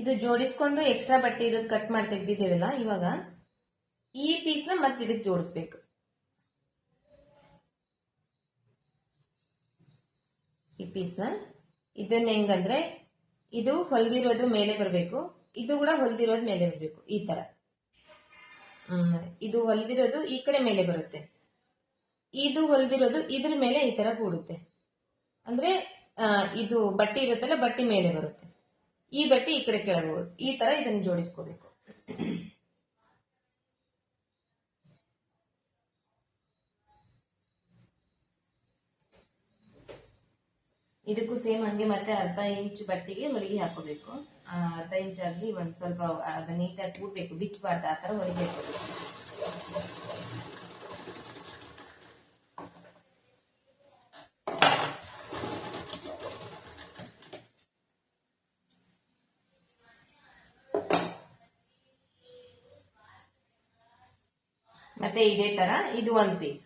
ಇದು ಜೋಡಿಸ್ಕೊಂಡು ಎಕ್ಸ್ಟ್ರಾ ಬಟ್ಟೆ ಇರೋದು ಕಟ್ ಮಾಡಿ ತೆಗ್ದಿದ್ದೇವಲ್ಲ, ಇವಾಗ ಈ ನ ಮತ್ತೆ ಇದಕ್ಕೆ ಜೋಡಿಸ್ಬೇಕು. ಈ ಪೀಸ್ನ ಇದನ್ನ ಹೆಂಗಂದ್ರೆ ಇದು ಹೊಲ್ದಿರೋದು ಮೇಲೆ ಬರಬೇಕು, ಇದು ಕೂಡ ಹೊಲ್ದಿರೋದು ಮೇಲೆ ಬರಬೇಕು, ಈ ತರ. ಇದು ಹೊಲ್ದಿರೋದು ಈ ಕಡೆ ಮೇಲೆ ಬರುತ್ತೆ. ಇದು ಹೊಲ್ದಿರೋದು ಇದ್ರ ಮೇಲೆ ಈ ತರ ಕೂಡುತ್ತೆ. ಅಂದ್ರೆ ಇದು ಬಟ್ಟೆ ಇರುತ್ತಲ್ಲ, ಬಟ್ಟೆ ಮೇಲೆ ಬರುತ್ತೆ. ಈ ಬಟ್ಟೆ ಈ ಕಡೆ ಕೆಳಗೆ ಈ ತರ ಇದನ್ನ ಜೋಡಿಸ್ಕೋಬೇಕು. ಇದಕ್ಕೂ ಸೇಮ್ ಹಂಗೆ ಮತ್ತೆ ಅರ್ಧ ಇಂಚ್ ಬಟ್ಟೆಗೆ ಹೊಲಿಗೆ ಹಾಕೋಬೇಕು. ಅರ್ಧ ಇಂಚ್ ಆಗಲಿ ಒಂದ್ ಸ್ವಲ್ಪ ಅದನ್ನ ನೀಟಾಗಿ ಕೂಡ್ಬೇಕು, ಬಿಚ್ಚಬಾರ್ದು, ಆ ತರ ಹೊಲಿಗೆ ಹಾಕೋಬೇಕು. ಮತ್ತೆ ಇದೇ ತರ ಇದು ಒಂದ್ ಪೀಸ್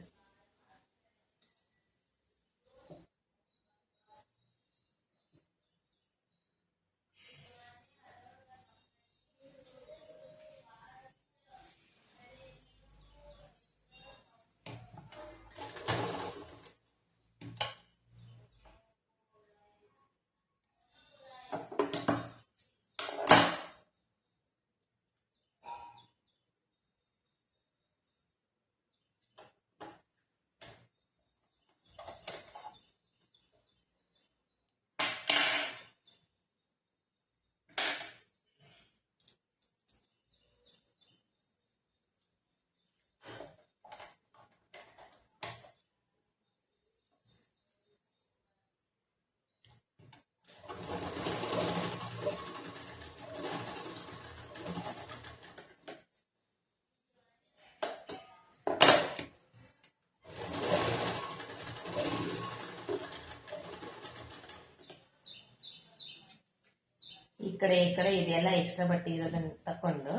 ಈ ಕಡೆ ಈ ಕಡೆ ಇದೆಲ್ಲ ಎಕ್ಸ್ಟ್ರಾ ಬಟ್ಟೆ ಇರೋದನ್ನ ತಕೊಂಡು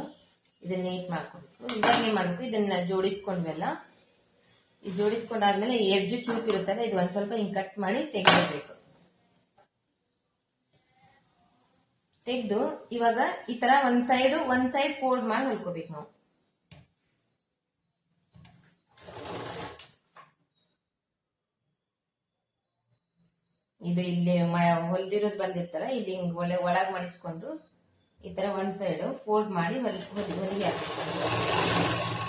ಇದನ್ನ ನೀಟ್ ಮಾಡ್ಕೊಂಡು ಇವಾಗ ಏನ್ ಮಾಡ್ಬೇಕು. ಇದನ್ನ ಜೋಡಿಸ್ಕೊಂಡ್ವಲ್ಲ? ಇದು ಜೋಡಿಸ್ಕೊಂಡಾದ್ಮೇಲೆ ಎಡ್ಜ್ ಚೂಪ್ ಇರುತ್ತಲ್ಲ, ಇದು ಒಂದ್ ಸ್ವಲ್ಪ ಹಿಂಗ್ ಕಟ್ ಮಾಡಿ ತೆಗಿಬೇಕು ತೆಗೆದು ಇವಾಗ ಈ ತರ ಒಂದ್ ಸೈಡ್ ಒಂದ್ ಸೈಡ್ ಫೋಲ್ಡ್ ಮಾಡಿ ಹೊಲ್ಕೋಬೇಕು ನಾವು. ಇದು ಇಲ್ಲಿ ಹೊಲ್ದಿರೋದು ಬಂದಿರ್ತಲ್ಲ ಇಲ್ಲಿ ಹಿಂಗ್ ಒಳ್ಳೆ ಒಳಗ್ ಮಡಿಚ್ಕೊಂಡು ಈ ತರ ಒಂದ್ ಸೈಡ್ ಫೋಲ್ಡ್ ಮಾಡಿ ಹೊಲಿ ಹೊಲ್- ಹೊಲಿಗೆ ಹಾಕ್ಬೇಕು.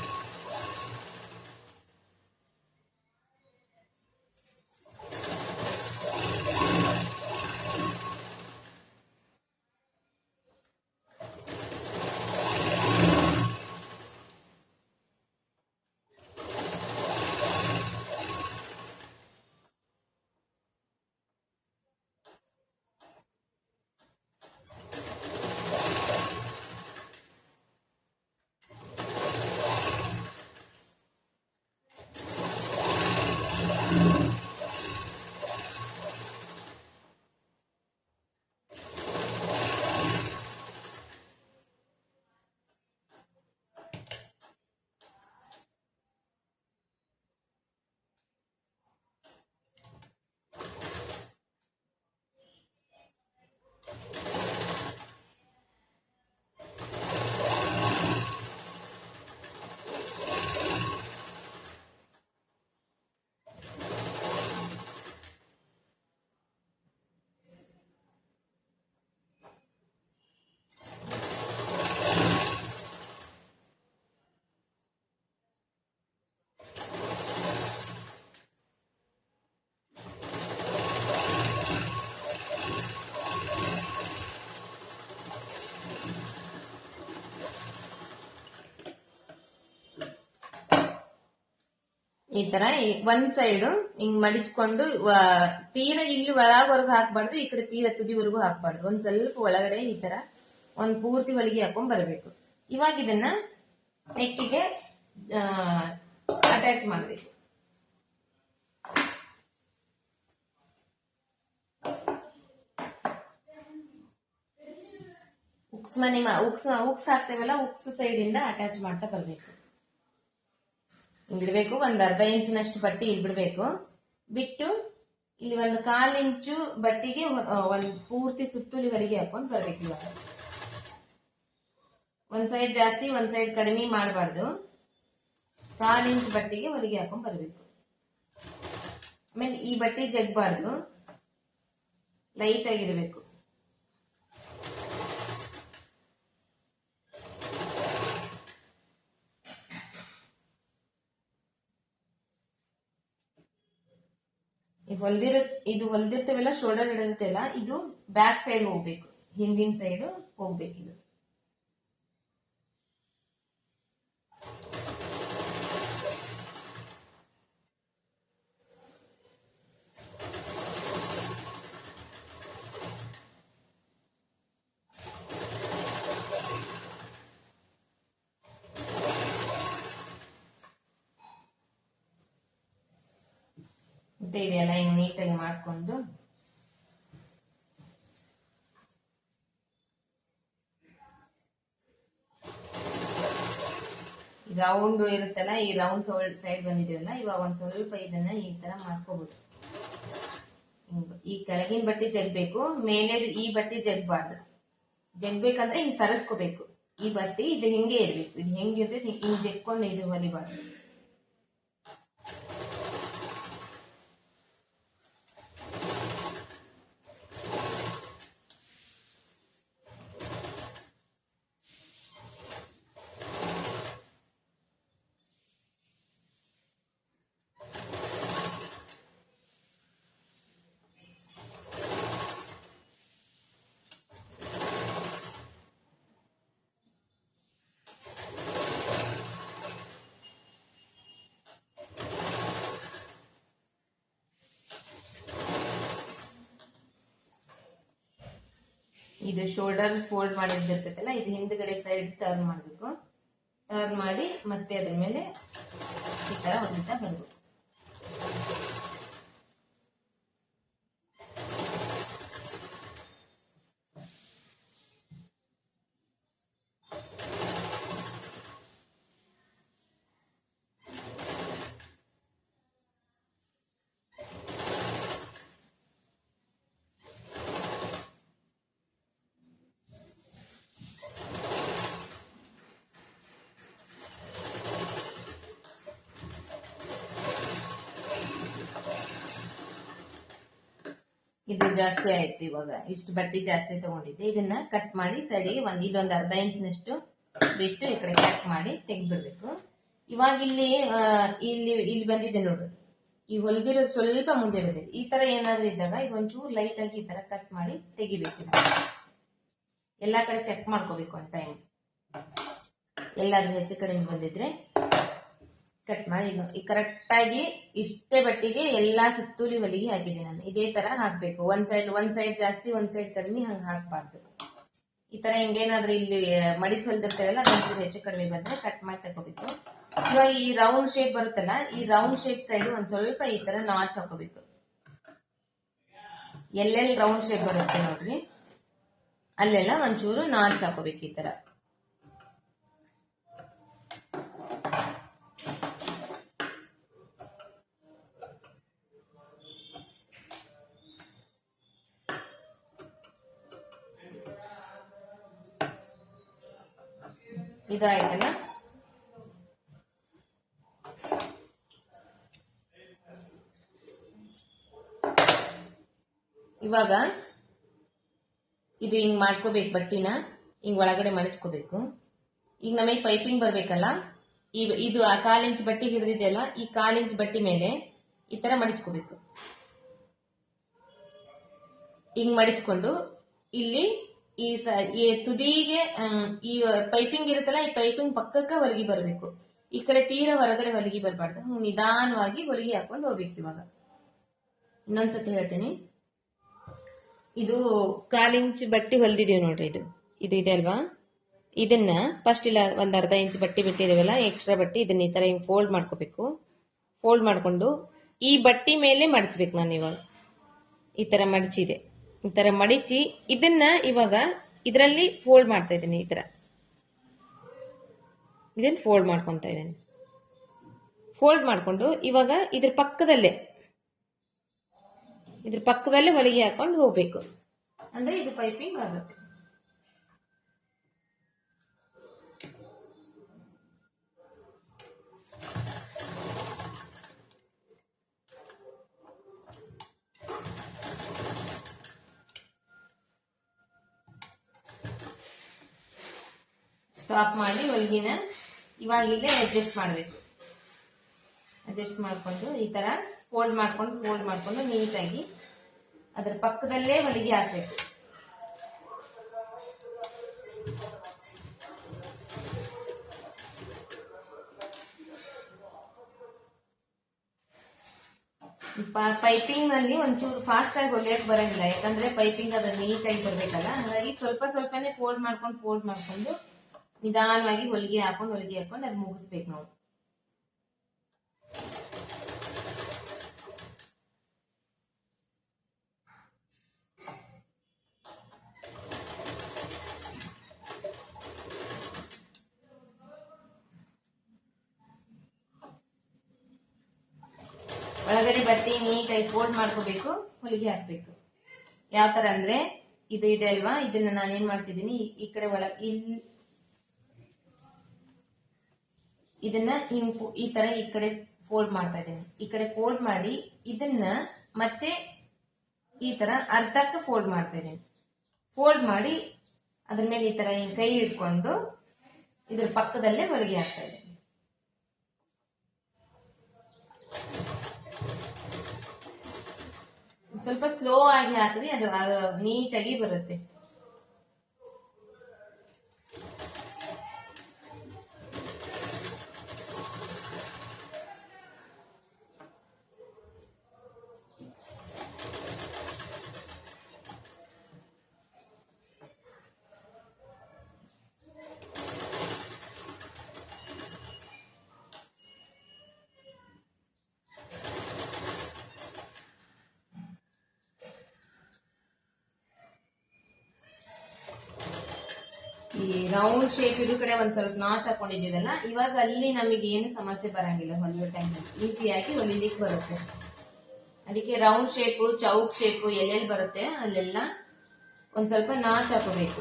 ಈ ತರ ಒಂದ್ ಸೈಡ್ ಹಿಂಗ್ ಮಡಿಚ್ಕೊಂಡು ತೀರ ಇಲ್ಲಿ ಒಳಗವರೆಗೂ ಹಾಕ್ಬಾರ್ದು, ಈ ಕಡೆ ತೀರ ತುದಿವರೆಗೂ ಹಾಕ್ಬಾರ್ದು. ಒಂದ್ ಸ್ವಲ್ಪ ಒಳಗಡೆ ಈ ತರ ಒಂದ್ ಪೂರ್ತಿ ಹೊಲಿಗೆ ಹಾಕೊಂಡ್ ಬರಬೇಕು. ಇವಾಗ ಇದನ್ನ ನೆಕ್ಕಿಗೆ ಅಟ್ಯಾಚ್ ಮಾಡಬೇಕು. ಉಕ್ಸ್ ಮನೆ ಉಕ್ಸ್ ಉಕ್ಸ್ ಹಾಕ್ತೇವಲ್ಲ, ಉಕ್ಸ್ ಸೈಡ್ ಇಂದ ಅಟ್ಯಾಚ್ ಮಾಡ್ತಾ ಬರ್ಬೇಕು. ಹಿಂಗಿಡ್ಬೇಕು ಒಂದು ಅರ್ಧ ಇಂಚಿನಷ್ಟು ಬಟ್ಟೆ ಇಲ್ಲಿ ಬಿಟ್ಟು ಇಲ್ಲಿ ಒಂದು ಕಾಲು ಇಂಚು ಬಟ್ಟೆಗೆ ಒಂದು ಒಂದ್ ಪೂರ್ತಿ ಸುತ್ತುಲಿ ಹೊರಗೆ ಹಾಕೊಂಡು ಬರ್ಬೇಕು ಇವಾಗ. ಒಂದ್ ಸೈಡ್ ಜಾಸ್ತಿ, ಒಂದ್ ಸೈಡ್ ಕಡಿಮೆ ಮಾಡಬಾರ್ದು. ಕಾಲು ಇಂಚು ಬಟ್ಟೆಗೆ ಹೊರಗೆ ಹಾಕೊಂಡು ಬರಬೇಕು. ಆಮೇಲೆ ಈ ಬಟ್ಟೆ ಜಗ್ಬಾರ್ದು. ಲೈಟ್ ಆಗಿರ್ಬೇಕು ಈ ಹೊಲ್ದಿರ ಇದು ಹೊಲ್ದಿರ್ತೇವಲ್ಲ ಶೋಲ್ಡರ್ ಹಿಡಿದಿರ್ತೇವಲ್ಲ ಇದು ಬ್ಯಾಕ್ ಸೈಡ್ ಹೋಗ್ಬೇಕು. ಹಿಂದಿನ ಸೈಡ್ ಹೋಗ್ಬೇಕು ಇದು. ಮತ್ತೆ ಇದೆಯಲ್ಲ ಹಿಂಗ್ ನೀಟಾಗಿ ಮಾಡ್ಕೊಂಡು. ರೌಂಡ್ ಇರುತ್ತಲ್ಲ, ಈ ರೌಂಡ್ ಸೈಡ್ ಬಂದಿದೆಯಲ್ಲ, ಇವಾಗ ಒಂದ್ ಸ್ವಲ್ಪ ಇದನ್ನ ಈ ತರ ಮಾಡ್ಕೋಬಹುದು ಈ ಕೆಳಗಿನ ಬಟ್ಟೆ ಜಗ್ಬೇಕು, ಮೇಲೆ ಈ ಬಟ್ಟೆ ಜಗ್ಬಾರ್ದು. ಜಗ್ಬೇಕಂದ್ರೆ ಹಿಂಗ್ ಸರಸ್ಕೋಬೇಕು. ಈ ಬಟ್ಟೆ ಇದು ಹಿಂಗೆ ಇರ್ಬೇಕು. ಇದು ಹೆಂಗಿರ್ತೈತಿ ಹಿಂಗ್ ಜಗ್ಕೊಂಡು ಇದು ಹೊಲಿಬಾರ್ದು. ಇದು ಶೋಲ್ಡರ್ ಫೋಲ್ಡ್ ಮಾಡಿದ್ದಿರ್ತೈತಲ್ಲ, ಇದು ಹಿಂದ್ಗಡೆ ಸೈಡ್ ಟರ್ನ್ ಮಾಡಬೇಕು. ಟರ್ನ್ ಮಾಡಿ ಮತ್ತೆ ಅದ್ರ ಮೇಲೆ ಈ ತರ ಹೊಲಿತಾ ಬರ್ಬೇಕು ಇದು ಜಾಸ್ತಿ ಆಯ್ತು ಇವಾಗ. ಇಷ್ಟು ಬಟ್ಟೆ ಜಾಸ್ತಿ ತಗೊಂಡಿದ್ದೆ. ಇದನ್ನ ಕಟ್ ಮಾಡಿ ಸರಿ ಒಂದ್ ಇಲ್ಲೊಂದು ಅರ್ಧ ಇಂಚಿನಷ್ಟು ಬಿಟ್ಟು ಈ ಕಡೆ ಕಟ್ ಮಾಡಿ ತೆಗ್ದ್ಬಿಡ್ಬೇಕು. ಇವಾಗ ಇಲ್ಲಿ ಇಲ್ಲಿ ಇಲ್ಲಿ ಬಂದಿದೆ ನೋಡ್ರಿ ಈ ಹೊಲ್ದಿರೋದು ಸ್ವಲ್ಪ ಮುಂದೆ ಬಂದಿದೆ. ಈ ತರ ಏನಾದ್ರೂ ಇದ್ದಾಗ ಈಗ ಒಂಚೂರು ಲೈಟ್ ಆಗಿ ಈ ತರ ಕಟ್ ಮಾಡಿ ತೆಗಿಬೇಕು. ಎಲ್ಲಾ ಕಡೆ ಚೆಕ್ ಮಾಡ್ಕೋಬೇಕು ಒಂದು ಟೈಮ್ ಎಲ್ಲಾದ್ರೂ ಹೆಚ್ಚು ಕಡಿಮೆ ಬಂದಿದ್ರೆ ಕಟ್ ಮಾಡಿ ಇದು ಈ ಕರೆಕ್ಟ್ ಆಗಿ ಇಷ್ಟೇ ಬಟ್ಟಿಗೆ ಎಲ್ಲಾ ಸುತ್ತೂಲಿ ಹೊಲಿಗೆ ಹಾಕಿದೆ ನಾನು. ಇದೇ ತರ ಹಾಕ್ಬೇಕು. ಒಂದು ಸೈಡ್ ಒಂದು ಸೈಡ್ ಜಾಸ್ತಿ, ಒಂದ್ ಸೈಡ್ ಕಡಿಮೆ ಹಂಗ್ ಹಾಕ್ಬಾರ್ದು. ಈ ತರ ಹಿಂಗೇನಾದ್ರೂ ಇಲ್ಲಿ ಮಡಿಚ್ ಹೊಲ್ದಿರ್ತೇವಲ್ಲ ಅದೊಂದು ಹೆಚ್ಚು ಕಡಿಮೆ ಬಂದ್ರೆ ಕಟ್ ಮಾಡಿ ತಗೋಬೇಕು. ಇವಾಗ ಈ ರೌಂಡ್ ಶೇಪ್ ಬರುತ್ತಲ್ಲ, ಈ ರೌಂಡ್ ಶೇಪ್ ಸೈಡ್ ಒಂದ್ ಸ್ವಲ್ಪ ಈ ತರ ನಾಚ್ ಹಾಕೋಬೇಕು. ಎಲ್ಲೆಲ್ಲಿ ರೌಂಡ್ ಶೇಪ್ ಬರುತ್ತೆ ನೋಡ್ರಿ. ಅಲ್ಲೆಲ್ಲ ಒಂಚೂರು ನಾಚ್ ಹಾಕೋಬೇಕು ಈ ತರ. ಇದಾಯ್ತಲ್ಲ? ಇವಾಗ ಇದು ಹಿಂಗ್ ಮಾಡ್ಕೋಬೇಕು ಬಟ್ಟಿನ, ಹಿಂಗ್ ಒಳಗಡೆ ಮಡಚ್ಕೋಬೇಕು. ಈಗ ನಮಗೆ ಪೈಪಿಂಗ್ ಬರ್ಬೇಕಲ್ಲ? ಇದು ಆ ಕಾಲಿಂಚ್ ಬಟ್ಟೆ ಹಿಡಿದಿದೆಯಲ್ಲ, ಈ ಕಾಲಿಂಚ್ ಇಂಚ್ ಬಟ್ಟೆ ಮೇಲೆ ಈ ತರ ಮಡಚ್ಕೋಬೇಕು. ಹಿಂಗ್ ಮಡಿಚ್ಕೊಂಡು ಇಲ್ಲಿ ಈ ಸ, ಈ ತುದಿಗೆ ಈ ಪೈಪಿಂಗ್ ಇರುತ್ತಲ್ಲ, ಈ ಪೈಪಿಂಗ್ ಪಕ್ಕಕ್ಕೆ ಹೊಲಿಗೆ ಬರಬೇಕು. ಈ ಕಡೆ ತೀರ ಹೊರಗಡೆ ಹೊಲಿಗೆ ಬರಬಾರ್ದು. ನಿಧಾನವಾಗಿ ಹೊಲಿಗೆ ಹಾಕೊಂಡು ಹೋಗ್ಬೇಕು ಇವಾಗ. ಇನ್ನೊಂದ್ಸತಿ ಹೇಳ್ತೀನಿ. ಇದು ಕಾಲು ಇಂಚ್ ಬಟ್ಟೆ ಹೊಲ್ದಿದೀವಿ ನೋಡ್ರಿ ಇದು. ಇದು ಇದೆ ಅಲ್ವಾ? ಇದನ್ನ ಫಸ್ಟ್ ಇಲ್ಲ ಒಂದ್ ಅರ್ಧ ಇಂಚ್ ಬಟ್ಟೆ ಬಿಟ್ಟಿದೇವಲ್ಲ ಎಕ್ಸ್ಟ್ರಾ ಬಟ್ಟೆ, ಇದನ್ನ ಈ ತರ ಹಿಂಗ್ ಫೋಲ್ಡ್ ಮಾಡ್ಕೋಬೇಕು. ಫೋಲ್ಡ್ ಮಾಡ್ಕೊಂಡು ಈ ಬಟ್ಟೆ ಮೇಲೆ ಮಡಚ್ಬೇಕು ನಾನು ಇವಾಗ. ಈ ತರ ಮಡಚಿದೆ. ಈ ತರ ಮಡಿಚಿ ಇದನ್ನ ಇವಾಗ ಇದರಲ್ಲಿ ಫೋಲ್ಡ್ ಮಾಡ್ತಾ ಇದ್ದೀನಿ ಈ ತರ. ಇದನ್ನ ಫೋಲ್ಡ್ ಮಾಡ್ಕೊತಾ ಇದ್ದೀನಿ. ಫೋಲ್ಡ್ ಮಾಡಿಕೊಂಡು ಇವಾಗ ಇದ್ರ ಪಕ್ಕದಲ್ಲೇ ಇದ್ರ ಪಕ್ಕದಲ್ಲೇ ಹೊಲಿಗೆ ಹಾಕೊಂಡು ಹೋಗ್ಬೇಕು. ಅಂದ್ರೆ ಇದು ಪೈಪಿಂಗ್ ಆಗುತ್ತೆ. ಸ್ಟಾಪ್ ಮಾಡಿ ಹೊಲಿಗೆನ ಇವಾಗ ಇಲ್ಲೇ ಅಡ್ಜಸ್ಟ್ ಮಾಡಬೇಕು. ಅಡ್ಜಸ್ಟ್ ಮಾಡಿಕೊಂಡು ಈ ಥರ ಫೋಲ್ಡ್ ಮಾಡ್ಕೊಂಡು ಫೋಲ್ಡ್ ಮಾಡಿಕೊಂಡು ನೀಟಾಗಿ ಅದರ ಪಕ್ಕದಲ್ಲೇ ಹೊಲಿಗೆ ಹಾಕಬೇಕು. ಪೈಪಿಂಗ್ನಲ್ಲಿ ಒಂಚೂರು ಫಾಸ್ಟ್ ಆಗಿ ಹೊಲಿಯಕ್ ಬರಂಗಿಲ್ಲ. ಯಾಕಂದ್ರೆ ಪೈಪಿಂಗ್ ಅದು ನೀಟಾಗಿ ಬರಬೇಕಲ್ಲ. ಹಾಗಾಗಿ ಸ್ವಲ್ಪ ಸ್ವಲ್ಪನೇ ಫೋಲ್ಡ್ ಮಾಡ್ಕೊಂಡು ಫೋಲ್ಡ್ ಮಾಡ್ಕೊಂಡು ನಿಧಾನವಾಗಿ ಹೊಲಿಗೆ ಹಾಕೊಂಡು ಹೊಲಿಗೆ ಹಾಕೊಂಡು ಅದು ಮುಗಿಸ್ಬೇಕು ನಾವು. ಒಳಗಡೆ ಬಟ್ಟೆ ನೀಟಾಗಿ ಫೋಲ್ಡ್ ಮಾಡ್ಕೋಬೇಕು, ಹೊಲಿಗೆ ಹಾಕ್ಬೇಕು. ಯಾವ ತರ ಅಂದ್ರೆ, ಇದು ಇದೆ ಅಲ್ವಾ? ಇದನ್ನ ನಾನೇನ್ ಮಾಡ್ತಿದ್ದೀನಿ, ಈ ಕಡೆ ಒಳ ಇಲ್ಲಿ ಇದನ್ನ ಹಿಂಗ್ ಈ ತರ ಈ ಕಡೆ ಫೋಲ್ಡ್ ಮಾಡ್ತಾ ಇದ್ದೀನಿ. ಈ ಕಡೆ ಫೋಲ್ಡ್ ಮಾಡಿ ಇದನ್ನ ಮತ್ತೆ ಈ ತರ ಅರ್ಧಕ್ಕೆ ಫೋಲ್ಡ್ ಮಾಡ್ತಾ ಇದ್ದೀನಿ. ಫೋಲ್ಡ್ ಮಾಡಿ ಅದ್ರ ಮೇಲೆ ಈ ತರ ಹಿಂಗ್ ಕೈ ಇಟ್ಕೊಂಡು ಇದ್ರ ಪಕ್ಕದಲ್ಲೇ ಹೊಲಿಗೆ ಹಾಕ್ತಾ ಇದ್ದೀನಿ. ಸ್ವಲ್ಪ ಸ್ಲೋ ಆಗಿ ಹಾಕ್ರಿ ಅದು ಅದು ನೀಟಾಗಿ ಬರುತ್ತೆ. ಈ ರೌಂಡ್ ಶೇಪ್ ಇದ್ರ ಕಡೆ ಒಂದ್ ಸ್ವಲ್ಪ ನಾಚ್ ಹಾಕೊಂಡಿದ್ದೀವಲ್ಲ, ಇವಾಗ ಅಲ್ಲಿ ನಮಗೆ ಏನು ಸಮಸ್ಯೆ ಬರಂಗಿಲ್ಲ ಹೊಲಿಯೋ ಟೈಮ್ ಈಸಿಯಾಗಿ ಹೊಲಿಲಿಕ್ಕೆ ಬರುತ್ತೆ. ಅದಕ್ಕೆ ರೌಂಡ್ ಶೇಪು ಚೌಕ್ ಶೇಪು ಎಲ್ಲೆಲ್ಲಿ ಬರುತ್ತೆ, ಅಲ್ಲೆಲ್ಲ ಒಂದ್ ಸ್ವಲ್ಪ ನಾಚ್ ಹಾಕೋಬೇಕು.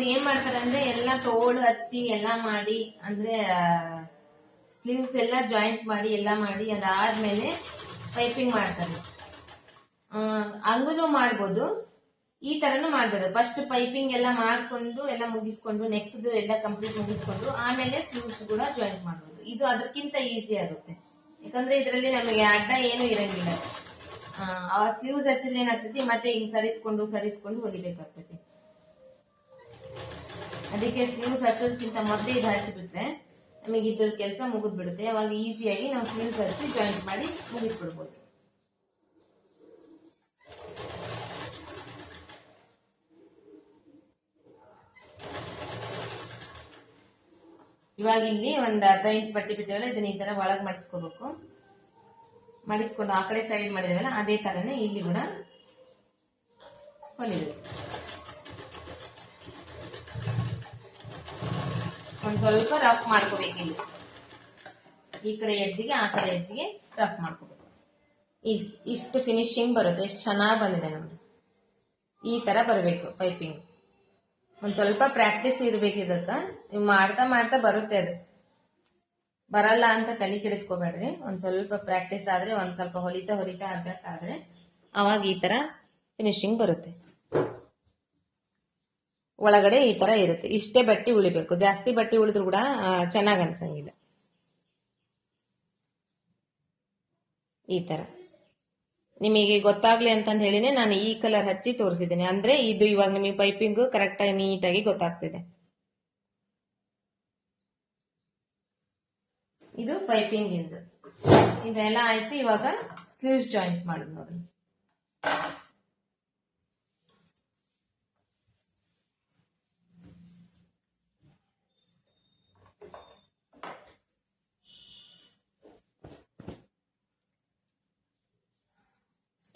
ಕೆಲವೊಬ್ರು ಏನ್ ಮಾಡ್ತಾರೆ ಅಂದ್ರೆ ಎಲ್ಲ ತೋಳು ಹಚ್ಚಿ ಎಲ್ಲ ಮಾಡಿ, ಅಂದ್ರೆ ಸ್ಲೀವ್ಸ್ ಎಲ್ಲ ಜಾಯಿಂಟ್ ಮಾಡಿ ಎಲ್ಲ ಮಾಡಿ ಅದಾದ್ಮೇಲೆ ಪೈಪಿಂಗ್ ಮಾಡ್ತಾರೆ. ಹಂಗೂ ಮಾಡ್ಬೋದು. ಈ ತರನು ಮಾಡ್ಬೋದು. ಫಸ್ಟ್ ಪೈಪಿಂಗ್ ಎಲ್ಲ ಮಾಡ್ಕೊಂಡು, ಎಲ್ಲ ಮುಗಿಸ್ಕೊಂಡು ನೆಕ್ದು ಎಲ್ಲ ಕಂಪ್ಲೀಟ್ ಮುಗಿಸ್ಕೊಂಡು, ಆಮೇಲೆ ಸ್ಲೀವ್ಸ್ ಕೂಡ ಜಾಯಿಂಟ್ ಮಾಡ್ಬೋದು. ಇದು ಅದಕ್ಕಿಂತ ಈಸಿ ಆಗುತ್ತೆ. ಯಾಕಂದ್ರೆ ಇದರಲ್ಲಿ ನಮಗೆ ಅಡ್ಡ ಏನು ಇರಂಗಿಲ್ಲ. ಆ ಸ್ಲೀವ್ಸ್ ಹಚ್ಚಿದ್ರೆ ಏನಾಗ್ತೈತಿ, ಮತ್ತೆ ಹಿಂಗ್ ಸರಿಸ್ಕೊಂಡು ಸರಿಸ್ಕೊಂಡು ಹೊಲಿಬೇಕಾಗ್ತೈತಿ ಅದಕ್ಕೆ ಸ್ಲೀವ್ಸ್ ಹಚ್ಚೋದಕ್ಕಿಂತ ಮೊದಲೇ ಇದು ಹಚ್ಚಿಬಿಟ್ರೆ ನಮಗೆ ಇದ್ರ ಕೆಲಸ ಮುಗಿದ್ಬಿಡುತ್ತೆ. ಅವಾಗ ಈಸಿಯಾಗಿ ನಾವು ಸ್ಲೀವ್ಸ್ ಹಚ್ಚಿ ಜಾಯಿಂಟ್ ಮಾಡಿ ಮುಗಿಸ್ಬಿಡ್ಬೋದು. ಇವಾಗ ಇಲ್ಲಿ ಒಂದು ಅರ್ಧ ಇಂಚ್ ಪಟ್ಟಿ ಬಿಟ್ಟಿವಲ್ಲ, ಇದನ್ನ ಈ ತರ ಒಳಗೆ ಮಡಿಚ್ಕೋಬೇಕು. ಮಡಿಚ್ಕೊಂಡು ಆ ಕಡೆ ಸೈಡ್ ಮಾಡಿದವಲ್ಲ, ಅದೇ ತರನೇ ಇಲ್ಲಿ ಕೂಡ ಹೊಲಿಬೇಕು. ಒಂದ್ ಸ್ವಲ್ಪ ರಫ್ ಮಾಡ್ಕೋಬೇಕು ಇಲ್ಲಿ ಈ ಕಡೆ ಎಡ್ಜಿಗೆ ಆ ಕಡೆ ಎಡ್ಜಿಗೆ ರಫ್ ಮಾಡ್ಕೋಬೇಕು. ಇಷ್ಟು ಫಿನಿಶಿಂಗ್ ಬರುತ್ತೆ ಎಷ್ಟು ಚೆನ್ನಾಗಿ ಬಂದಿದೆ ನಮ್ದು. ಈ ತರ ಬರಬೇಕು ಪೈಪಿಂಗ್ ಒಂದ್ ಸ್ವಲ್ಪ ಪ್ರಾಕ್ಟೀಸ್ ಇರಬೇಕು ಇದಕ್ಕೆ ನೀವು ಮಾಡ್ತಾ ಮಾಡ್ತಾ ಬರುತ್ತೆ ಅದು. ಬರಲ್ಲ ಅಂತ ತಲೆ ಕೆಡಿಸ್ಕೋಬೇಡ್ರಿ. ಒಂದ್ ಸ್ವಲ್ಪ ಪ್ರಾಕ್ಟೀಸ್ ಆದ್ರೆ, ಒಂದ್ ಸ್ವಲ್ಪ ಹೊಲಿತಾ ಹೊಲಿತಾ ಅಭ್ಯಾಸ ಆದ್ರೆ, ಅವಾಗ ಈ ತರ ಫಿನಿಶಿಂಗ್ ಬರುತ್ತೆ. ಒಳಗಡೆ ಈ ತರ ಇರುತ್ತೆ. ಇಷ್ಟೇ ಬಟ್ಟೆ ಉಳಿಬೇಕು. ಜಾಸ್ತಿ ಬಟ್ಟೆ ಉಳಿದ್ರು ಕೂಡ ಚೆನ್ನಾಗಿ ಅನ್ಸಂಗಿಲ್ಲ. ಈ ತರ. ನಿಮಗೆ ಗೊತ್ತಾಗ್ಲಿ ಅಂತಂದು ಹೇಳಿನೇ ನಾನು ಈ ಕಲರ್ ಹಚ್ಚಿ ತೋರಿಸಿದ್ದೇನೆ. ಅಂದ್ರೆ ಇದು ಇವಾಗ ನಿಮಗೆ ಪೈಪಿಂಗ್ ಕರೆಕ್ಟ್ ಆಗಿ ನೀಟಾಗಿ ಗೊತ್ತಾಗ್ತಿದೆ. ಇದು ಪೈಪಿಂಗ್ ಇಂದು. ಇದೆಲ್ಲ ಆಯ್ತು ಇವಾಗ ಸ್ಲೀವ್ಸ್ ಜಾಯಿಂಟ್ ಮಾಡುದು ನೋಡಿ.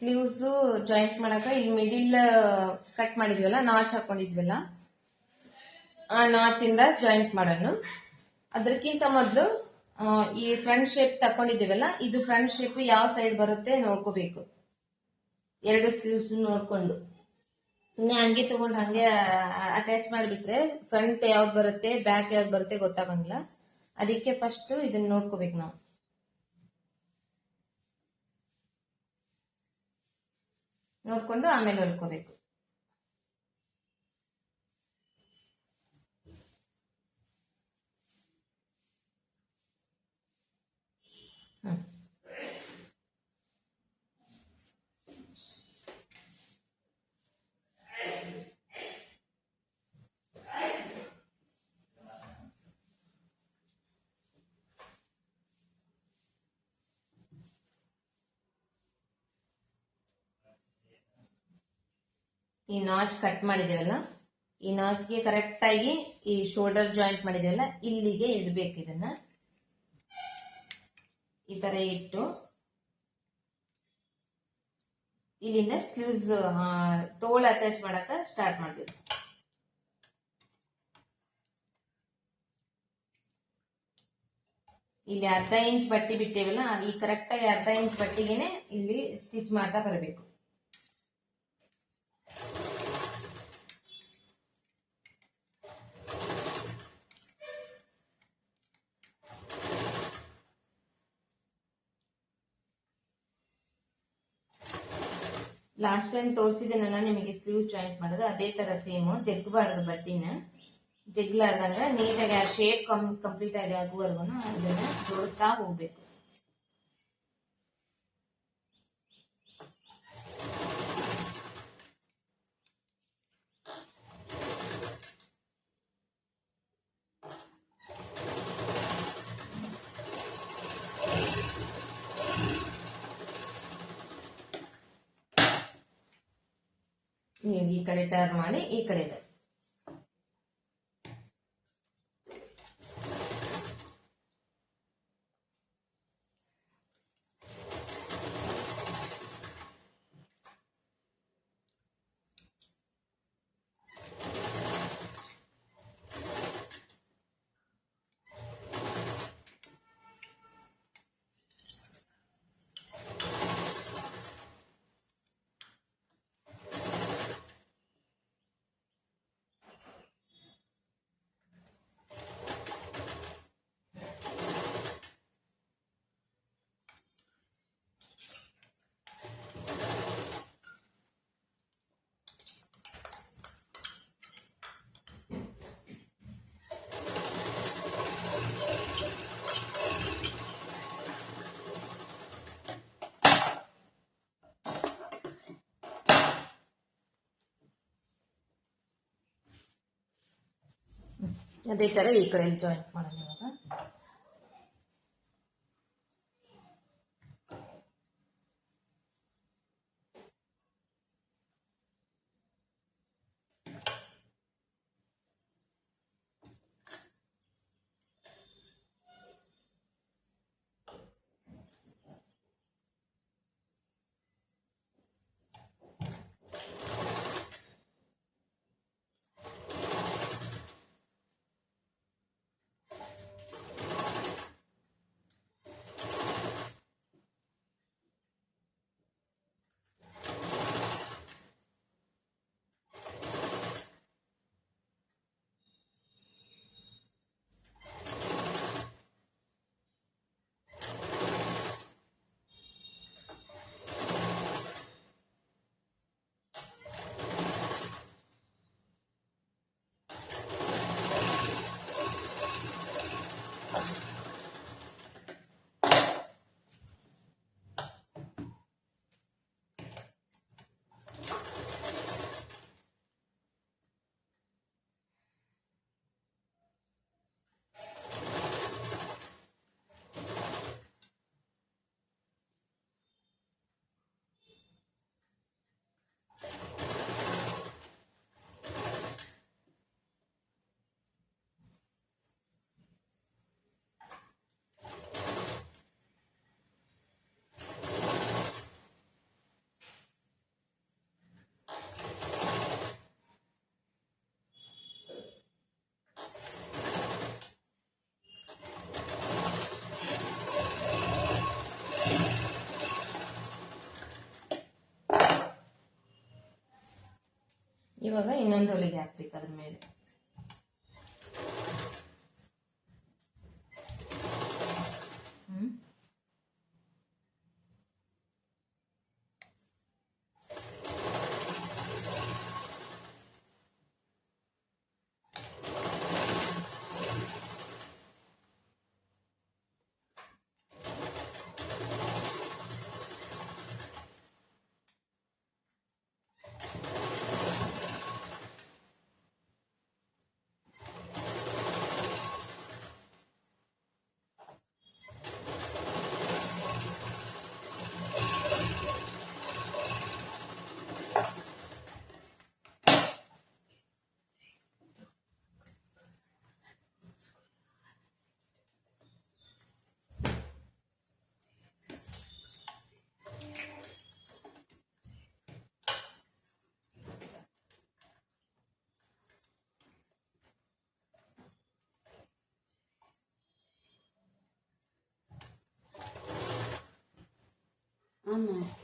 ಸ್ಲೀವ್ಸು ಜಾಯಿಂಟ್ ಮಾಡಕ ಇಲ್ಲಿ ಮಿಡಿಲ್ ಕಟ್ ಮಾಡಿದ್ವಲ್ಲ ನಾಚ್ ಹಾಕೊಂಡಿದ್ವಲ್ಲ, ಆ ನಾಚಿಂದ ಜಾಯಿಂಟ್ ಮಾಡೋಣ. ಅದಕ್ಕಿಂತ ಮೊದಲು ಈ ಫ್ರಂಟ್ ಶೇಪ್ ತಕೊಂಡಿದ್ದೀವಲ್ಲ ಇದು ಫ್ರಂಟ್ ಶೇಪ್ ಯಾವ ಸೈಡ್ ಬರುತ್ತೆ ನೋಡ್ಕೋಬೇಕು. ಎರಡು ಸ್ಲೀವ್ಸ್ ನೋಡ್ಕೊಂಡು. ಸುಮ್ಮನೆ ಹಂಗೆ ತಗೊಂಡು ಹಂಗೆ ಅಟ್ಯಾಚ್ ಮಾಡಿಬಿಟ್ರೆ ಫ್ರಂಟ್ ಯಾವ್ದು ಬರುತ್ತೆ ಬ್ಯಾಕ್ ಯಾವ್ದು ಬರುತ್ತೆ ಗೊತ್ತಾಗಂಗಿಲ್ಲ. ಅದಕ್ಕೆ ಫಸ್ಟ್ ಇದನ್ನ ನೋಡ್ಕೋಬೇಕು ನಾವು. ನೋಡ್ಕೊಂಡು ಆಮೇಲೆ ಹೊಲ್ಕೋಬೇಕು ಹ್ಮ್ ಈ ನಾಚ್ ಕಟ್ ಮಾಡಿದೇವಲ್ಲ ಈ ನಾಚ್ಗೆ ಕರೆಕ್ಟ್ ಆಗಿ ಈ ಶೋಲ್ಡರ್ ಜಾಯಿಂಟ್ ಮಾಡಿದೇವಲ್ಲ ಇಲ್ಲಿಗೆ ಇಡಬೇಕು ಇದನ್ನ. ಈ ತರ ಇಟ್ಟು, ಇಲ್ಲಿಂದ ಸ್ಲೀವ್ಸ್ ತೋಳು ಅಟ್ಯಾಚ್ ಮಾಡಕ ಸ್ಟಾರ್ಟ್ ಮಾಡ್ಬೇಕು. ಇಲ್ಲಿ ಅರ್ಧ ಇಂಚ್ ಬಟ್ಟೆ ಬಿಟ್ಟೇವಲ್ಲ, ಈ ಕರೆಕ್ಟ್ ಆಗಿ ಅರ್ಧ ಇಂಚ್ ಬಟ್ಟೆಗೆನೆ ಇಲ್ಲಿ ಸ್ಟಿಚ್ ಮಾಡ್ತಾ ಬರಬೇಕು. ಲಾಸ್ಟ್ ಟೈಮ್ ತೋರಿಸಿದ್ದೀನಲ್ಲ ನಿಮಗೆ ಸ್ಲೀವ್ ಜಾಯಿಂಟ್ ಮಾಡೋದು, ಅದೇ ತರ ಸೇಮು ಜಗ್ಬಾರ್ದು ಬಟ್ಟಿನ. ಜಗ್ಲಾರ್ದಂಗ ನೀಟಾಗಿ ಆ ಶೇಪ್ ಕಂ ಕಂಪ್ಲೀಟ್ ಆಗಿ ಆಗುವವರೆಗೂ ಅದನ್ನ ಜೋಡಿಸ್ತಾ ಹೋಗ್ಬೇಕು ನೀವು ಈ ಕಡೆ ಟರ್ನ್ ಮಾಡಿ ಈ ಕಡೆ ಇದೆ. ಅದೇ ತರ ಈ ಕಡೆ ಜಾಯಿಂಟ್ ಮಾಡೋಣ ಇವಾಗ ಇನ್ನೊಂದು ಹೊಲಿಗೆ ಹಾಕ್ಬೇಕು ಅದ್ರ ಮೇಲೆ. Anne.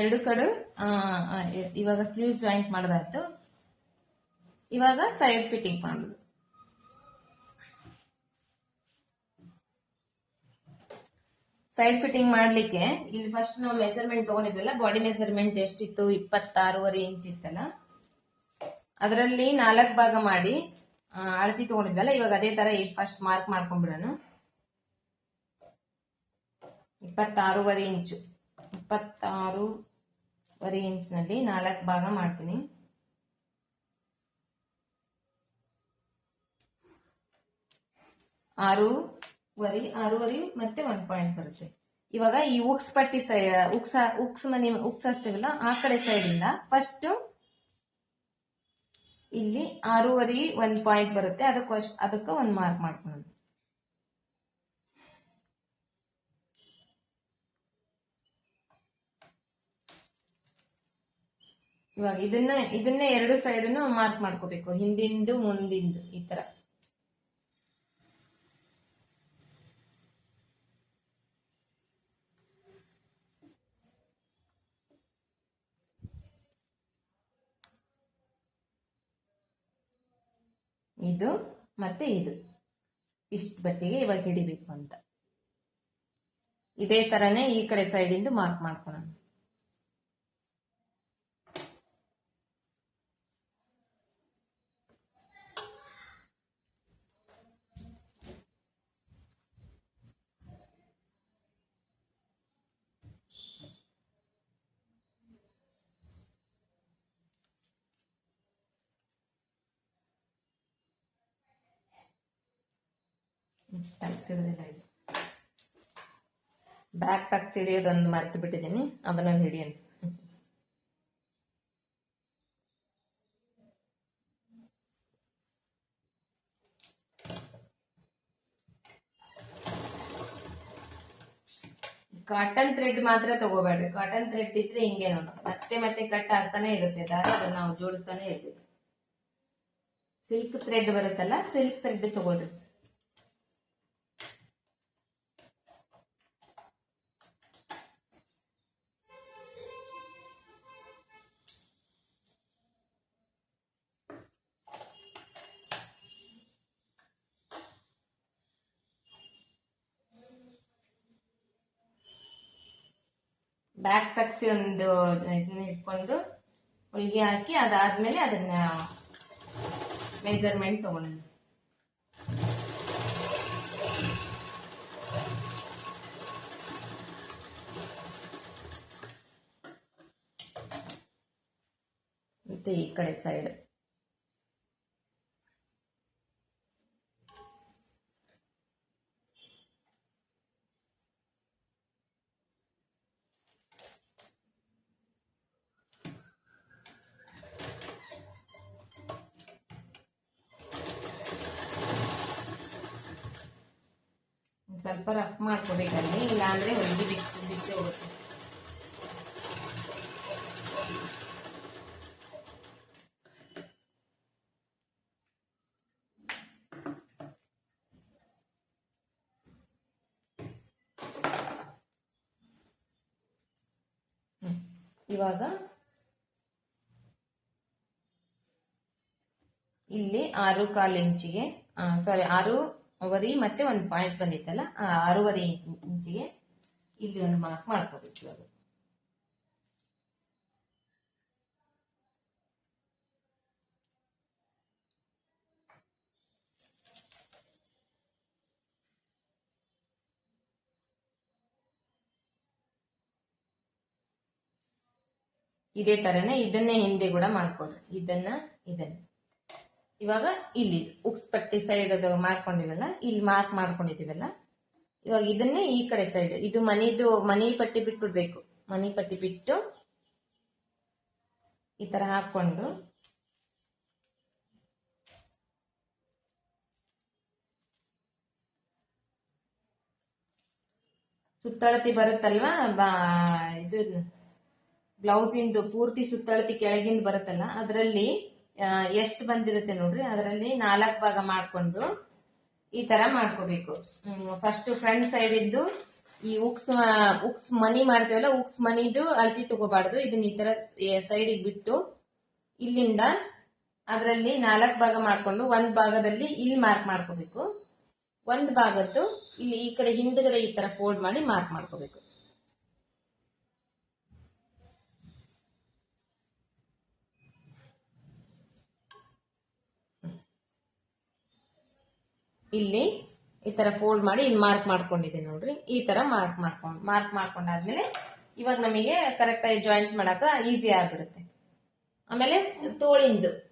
ಎರಡು ಕಡೆ ಇವಾಗ ಸ್ಲೀವ್ ಜಾಯಿಂಟ್ ಮಾಡೋದಾಯ್ತು. ಇವಾಗ ಸೈಡ್ ಫಿಟ್ಟಿಂಗ್ ಮಾಡೋದು. ಸೈಡ್ ಫಿಟ್ಟಿಂಗ್ ಮಾಡ್ಲಿಕ್ಕೆ, ಇಲ್ಲಿ ಫಸ್ಟ್ ನಾವು ಮೆಸರ್ಮೆಂಟ್ ತಗೊಂಡಿದ್ವಲ್ಲ ಬಾಡಿ ಮೆಸರ್ಮೆಂಟ್ ಎಷ್ಟಿತ್ತು? ಇಪ್ಪತ್ತಾರೂವರೆ ಇಂಚ್ ಇತ್ತಲ್ಲ. ಅದರಲ್ಲಿ ನಾಲ್ಕು ಭಾಗ ಮಾಡಿ ಅಳತಿ ತಗೊಂಡಿದ್ವಲ್ಲ, ಇವಾಗ ಅದೇ ತರ ಫಸ್ಟ್ ಮಾರ್ಕ್ ಮಾಡ್ಕೊಂಡ್ಬಿಡೋಣ. ಇಪ್ಪತ್ತಾರೂವರೆ ಇಂಚು ಇಪ್ಪತ್ತಾರೂವರೆ ಇಂಚ್ನಲ್ಲಿ ನಾಲ್ಕು ಭಾಗ ಮಾಡ್ತೀನಿ. ಆರೂವರೆ ಆರೂವರೆ ಮತ್ತೆ ಒನ್ ಪಾಯಿಂಟ್ ಬರುತ್ತೆ. ಇವಾಗ ಈ ಉಕ್ಸ್ ಪಟ್ಟಿ ಸೈ ಉಕ್ಸ, ಉಕ್ಸ್ ಮನೆ, ಉಕ್ಸ್ ಹಸ್ತೀವಲ್ಲ ಆ ಕಡೆ ಸೈಡಿಂದ ಫಸ್ಟ್ ಇಲ್ಲಿ ಆರೂವರೆ ಒಂದು ಪಾಯಿಂಟ್ ಬರುತ್ತೆ. ಅದಕ್ಕೆ ಅದಕ್ಕೆ ಒಂದು ಮಾರ್ಕ್ ಮಾಡ್ಕೊಳ್ಳೋಣ ಇವಾಗ ಇದನ್ನ ಇದನ್ನ ಎರಡು ಸೈಡನ್ನು ಮಾರ್ಕ್ ಮಾಡ್ಕೋಬೇಕು. ಹಿಂದಿಂದು, ಮುಂದಿಂದು, ಈ ತರ. ಇದು ಮತ್ತೆ ಇದು. ಇಷ್ಟು ಬಟ್ಟೆಗೆ ಇವಾಗ ಹಿಡಿಬೇಕು ಅಂತ. ಇದೇ ತರನೇ ಈ ಕಡೆ ಸೈಡಿಂದು ಮಾರ್ಕ್ ಮಾಡ್ಕೊಳ್ಳೋಣ ಬ್ಯಾಕ್ ಪ್ಯಾಕ್ ಹಿಡಿಯೋದೊಂದು ಮರ್ತು ಬಿಟ್ಟಿದ್ದೀನಿ. ಅದನ್ನೊಂದು ಹಿಡಿಯೋಣ. ಕಾಟನ್ ಥ್ರೆಡ್ ಮಾತ್ರ ತಗೋಬೇಡ್ರಿ. ಕಾಟನ್ ಥ್ರೆಡ್ ಇದ್ರೆ ಹಿಂಗೆ ನೋಡಿ ಮತ್ತೆ ಮತ್ತೆ ಕಟ್ ಆಗ್ತಾನೆ ಇರುತ್ತೆ. ದಾರ ಅದನ್ನ ನಾವು ಜೋಡಿಸ್ತಾನೆ ಇರ್ತೀವಿ. ಸಿಲ್ಕ್ ಥ್ರೆಡ್ ಬರುತ್ತಲ್ಲ ಸಿಲ್ಕ್ ಥ್ರೆಡ್ ತಗೊಳ್ರಿ. ಬ್ಯಾಕ್ ತಗ್ಸಿ ಒಂದು ಇದನ್ನ ಇಟ್ಕೊಂಡು ಹೊಲಿಗೆ ಹಾಕಿ ಅದಾದ್ಮೇಲೆ ಅದನ್ನ ಮೆಜರ್ಮೆಂಟ್ ತೊಗೊಳೋಣ. ಮತ್ತೆ ಈ ಕಡೆ ಸೈಡ್ ಇವಾಗ ಇಲ್ಲಿ ಆರು ಕಾಲು ಇಂಚಿಗೆ ಸಾರಿ ಆರೂವರೆ ಮತ್ತೆ ಒಂದು ಪಾಯಿಂಟ್ ಬಂದಿತ್ತಲ್ಲ ಆರೂವರೆ ಇಂಚಿಗೆ ಇಲ್ಲಿ ಒಂದು ಮಾರ್ಕ್ ಮಾಡ್ಕೋಬೇಕು ಇವಾಗ. ಇದೇ ತರನೇ ಇದನ್ನೇ ಹಿಂದೆ ಕೂಡ ಮಾಡ್ಕೊಡ್ರಿ. ಇದನ್ನ ಇದನ್ನ. ಇವಾಗ ಇಲ್ಲಿ ಉಕ್ಸ್ ಪಟ್ಟಿ ಸೈಡ್ ಅದು ಮಾಡ್ಕೊಂಡಿವಲ್ಲ, ಇಲ್ಲಿ ಮಾರ್ಕ್ ಮಾಡ್ಕೊಂಡಿದೀವಲ್ಲ, ಇವಾಗ ಇದನ್ನೇ ಈ ಕಡೆ ಸೈಡ್ ಇದು ಮನಿದು, ಮನಿ ಪಟ್ಟಿ ಬಿಟ್ಬಿಡ್ಬೇಕು. ಮನಿ ಪಟ್ಟಿ ಬಿಟ್ಟು ಈ ತರ ಹಾಕೊಂಡು ಸುತ್ತಳತಿ ಬರುತ್ತಲ್ವಾ? ಬಾ, ಇದು ಬ್ಲೌಸಿಂದು ಪೂರ್ತಿ ಸುತ್ತಳತಿ ಕೆಳಗಿಂದ ಬರುತ್ತಲ್ಲ, ಅದರಲ್ಲಿ ಎಷ್ಟು ಬಂದಿರುತ್ತೆ ನೋಡ್ರಿ, ಅದರಲ್ಲಿ ನಾಲ್ಕು ಭಾಗ ಮಾಡಿಕೊಂಡು ಈ ತರ ಮಾಡ್ಕೋಬೇಕು. ಫಸ್ಟ್ ಫ್ರಂಟ್ ಸೈಡ್ ಇದ್ದು ಈ ಉಕ್ಸ್ ಉಕ್ಸ್ ಮನಿ ಮಾಡ್ತೀವಲ್ಲ, ಉಕ್ಸ್ ಮನಿದು ಅಳತಿ ತಗೋಬಾರ್ದು. ಇದನ್ನ ಈ ತರ ಸೈಡಿಗೆ ಬಿಟ್ಟು ಇಲ್ಲಿಂದ ಅದರಲ್ಲಿ ನಾಲ್ಕು ಭಾಗ ಮಾಡಿಕೊಂಡು ಒಂದು ಭಾಗದಲ್ಲಿ ಇಲ್ಲಿ ಮಾರ್ಕ್ ಮಾಡ್ಕೋಬೇಕು. ಒಂದು ಭಾಗದ್ದು ಇಲ್ಲಿ ಈ ಕಡೆ ಹಿಂದ್ಗಡೆ ಈ ತರ ಫೋಲ್ಡ್ ಮಾಡಿ ಮಾರ್ಕ್ ಮಾಡ್ಕೋಬೇಕು. ಇಲ್ಲಿ ಈ ತರ ಫೋಲ್ಡ್ ಮಾಡಿ ಇಲ್ಲಿ ಮಾರ್ಕ್ ಮಾಡ್ಕೊಂಡಿದ್ದೀನಿ ನೋಡ್ರಿ. ಈ ತರ ಮಾರ್ಕ್ ಮಾಡ್ಕೊಂಡು ಮಾರ್ಕ್ ಮಾಡ್ಕೊಂಡಾದ್ಮೇಲೆ ಇವಾಗ ನಮಗೆ ಕರೆಕ್ಟಾಗಿ ಜಾಯಿಂಟ್ ಮಾಡಕ ಈಸಿ ಆಗ್ಬಿಡುತ್ತೆ. ಆಮೇಲೆ ತೋಳಿಂದು.